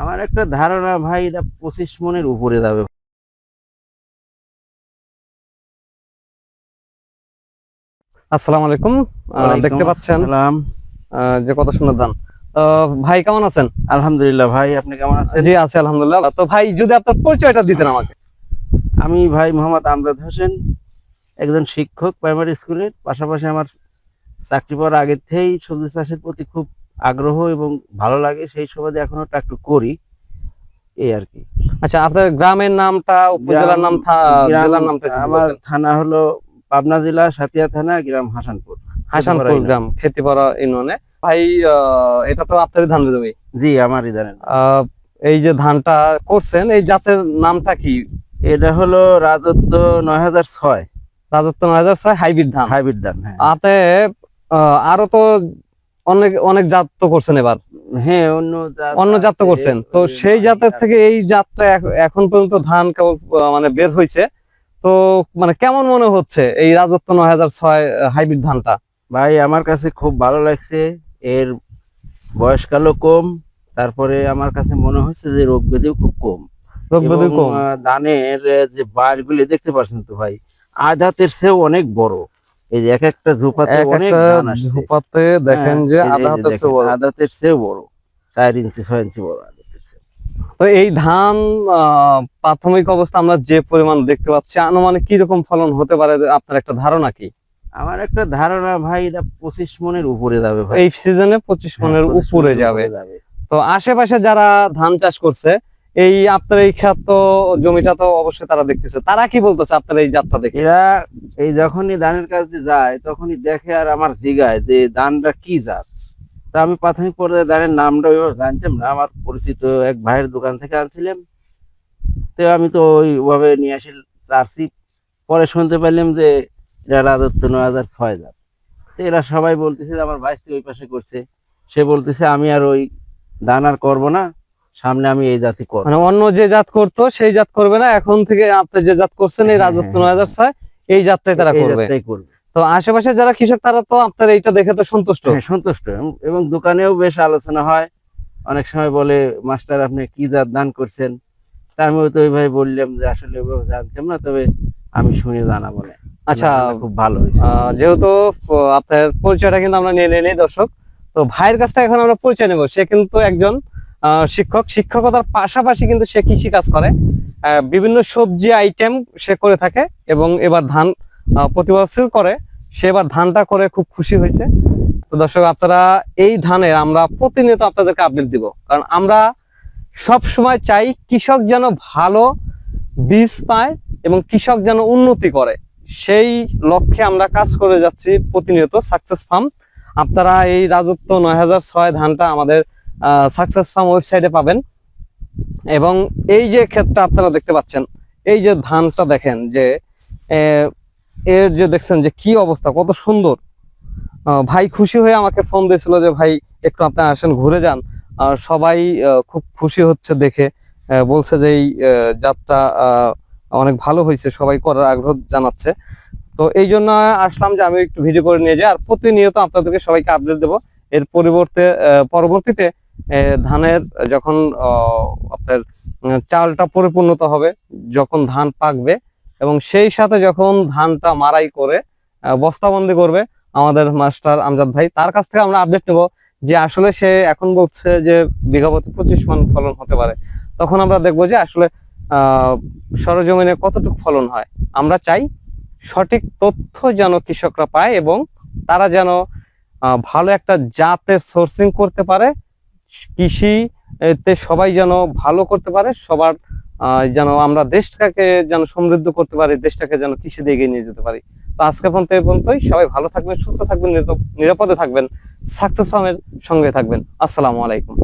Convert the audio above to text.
আমার একটা ধারণা ভাই এটা পঁচিশ মনের উপরে যাবে। আসসালামু আলাইকুম। দেখতে পাচ্ছেন যে কত সুন্দর ধান। ভাই কেমন আছেন? আলহামদুলিল্লাহ ভাই আপনি কেমন আছেন? জি আছি আলহামদুলিল্লাহ। তো ভাই যদি আপনার পরিচয়টা দিতেন আমাকে। আমি ভাই মোহাম্মদ আমজাদ হোসেন একজন শিক্ষক প্রাইমারি স্কুলের। পাশাপাশি আমার চাকরি পাওয়ার আগের থেকেই সবজি চাষের প্রতি খুব আগ্রহ এবং ভালো লাগে সেই সুবাদে এখনও একটু করি। এই আর কি। আচ্ছা আপনার গ্রামের নামটা উপজেলার নাম জেলার নামটা আমার থানা হলো পাবনা জেলা সাতিয়া থানা গ্রাম হাসানপুর। হাসানপুর গ্রাম খেতিপাড়া ইউনিয়নে। ভাই এটা তো আপনারই ধান জমি? জি আমারই আহ, এই যে ধানটা করছেন এই জাতের নামটা কি? এটা হলো রাজত্ব নয় হাজার ছয়। রাজত্ব নয় হাজার ছয় হাইব্রিড ধান। হাইব্রিড ধান হ্যাঁ। আতে আহ, আরও তো অনেক অনেক জাত তো করছেন এবার। হ্যাঁ অন্য অন্য জাত তো করছেন। তো সেই জাতের থেকে এই জাতটা এখন পর্যন্ত ধান কেবল মানে বের হয়েছে তো মানে কেমন মনে হচ্ছে এই রাজত্ব নয় হাজার ছয় হাইব্রিড ধানটা? ভাই আমার কাছে খুব ভালো লাগছে। এর বয়সকালও কম। তারপরে আমার কাছে মনে হচ্ছে যে রোগ ব্যাধিও খুব কম। রোগ কম। ধানের যে বারগুলি দেখতে পাচ্ছেন তো ভাই আধাতের চেয়েও অনেক বড়। এই যে এক একটা ঝোপাতে এক অনেক ধান আসছে। ঝোপাতে দেখেন হ্যাঁ, যে আধা হাতের চেয়ে বড়। ইঞ্চি ইঞ্চি বড় তো এই ধান প্রাথমিক অবস্থা আমরা যে পরিমাণ দেখতে পাচ্ছি আনুমানিক কি রকম ফলন হতে পারে আপনার একটা ধারণা কি? আমার একটা ধারণা ভাই এটা পঁচিশ মনের উপরে যাবে এই সিজনে পঁচিশ হ্যাঁ, মনের উপরে যাবে। তো আশেপাশে যারা ধান চাষ করছে এই আপনার এই ক্ষেত তো, জমিটা তো অবশ্যই তারা দেখতেছে। তারা কি বলতেছে আপনার এই জাতটা দেখে? এরা এই যখনই ধানের কাছে যায়, তখনই দেখে আর আমার দিঘায় যে ধানটা কি জাত। তা আমি প্রাথমিক পর্যায়ে ধানের নামটা ওইভাবে জানতাম না, আমার পরিচিত এক ভাইয়ের দোকান থেকে আনছিলাম। তো আমি তো ওইভাবে নিয়ে আসি চারছি পরে শুনতে পারলাম যে এরা রাজত্ব নয় হাজার ছয় জাত। তো এরা সবাই বলতেছে যে আমার ভাইস্তি ওই পাশে করছে। সে বলতেছে, আমি আর ওই ধান আর করব না। সামনে আমি এই জাতি করব। মানে অন্য যে জাত করতো সেই জাত করবে না। এখন থেকে আপনি যে জাত করছেন এই হ্যাঁ, রাজত্ব হ্যাঁ, নয় হাজার ছয় এই জাতটাই তারা করবে। তো আশেপাশে যারা কৃষক তারা তো আপনার এইটা দেখে তো সন্তুষ্ট। হ্যাঁ সন্তুষ্ট। এবং- দোকানেও বেশ আলোচনা হয়। অনেক সময় বলে মাস্টার আপনি কি জাত দান করছেন? তার মধ্যে তো ওইভাবে বললাম যে আসলে ওইভাবে জানতাম না তবে আমি শুনে জানাব না। আচ্ছা খুব ভালো যেহেতু আপনার পরিচয়টা কিন্তু আমরা নিয়ে নিয়ে নিই দর্শক। তো ভাইয়ের কাছ থেকে এখন আমরা পরিচয় নেব। সে কিন্তু একজন শিক্ষক শিক্ষকতার পাশাপাশি কিন্তু সে কৃষি কাজ করে। বিভিন্ন সবজি আইটেম সে করে থাকে এবং এবার ধান আহ, প্রতি বছর করে। সে এবার ধানটা করে খুব খুশি হয়েছে। তো দর্শক আপনারা এই ধানের আমরা প্রতিনিয়ত আপনাদেরকে আপডেট দিব। কারণ আমরা সব সময় চাই কৃষক যেন ভালো বীজ পায় এবং কৃষক যেন উন্নতি করে। সেই লক্ষ্যে আমরা কাজ করে যাচ্ছি প্রতিনিয়ত সাকসেস ফার্ম আপনারা এই রাজত্ব নয় হাজার ছয় ধানটা আমাদের সাকসেস ফার্ম ওয়েবসাইটে পাবেন। এবং এই যে ক্ষেতটা আপনারা দেখতে পাচ্ছেন, এই যে ধানটা দেখেন যে এর যে দেখছেন যে কি অবস্থা, কত সুন্দর। ভাই খুশি হয়ে আমাকে ফোন দিয়েছিল যে, ভাই, একটু আপনি আসেন, ঘুরে যান। আর সবাই খুব খুশি হচ্ছে দেখে। বলছে যে, এই যাত্রা অনেক ভালো হয়েছে, সবাই করার আগ্রহ জানাচ্ছে। তো এই জন্য আসলাম যে, আমি একটু ভিডিও করে নিয়ে যাই। আর প্রতিনিয়ত আপনাদেরকে সবাইকে আপডেট দেবো। এর পরিবর্তে পরবর্তীতে ধানের যখন আপনার চালটা পরিপূর্ণতা হবে, যখন ধান পাকবে, এবং সেই সাথে যখন ধানটা মারাই করে বস্তাবন্দি করবে, আমাদের মাস্টার আমজাদ ভাই, তার কাছ থেকে আমরা আপডেট নেব যে আসলে সে এখন বলছে যে বিঘা প্রতি পঁচিশ মন ফলন হতে পারে। তখন আমরা দেখব যে আসলে সরজমিনে কতটুকু ফলন হয়। আমরা চাই সঠিক তথ্য যেন কৃষকরা পায় এবং তারা যেন ভালো একটা জাতের সোর্সিং করতে পারে কৃষি তে সবাই যেন ভালো করতে পারে, সবার যেন আমরা দেশটাকে যেন সমৃদ্ধ করতে পারি, দেশটাকে যেন কৃষি দিয়ে এগিয়ে নিয়ে যেতে পারি। তো আজকে পর্যন্ত এ পর্যন্তই, সবাই ভালো থাকবেন, সুস্থ থাকবেন নিরাপদে থাকবেন, সাকসেস ফার্মের সঙ্গে থাকবেন। আসসালামু আলাইকুম।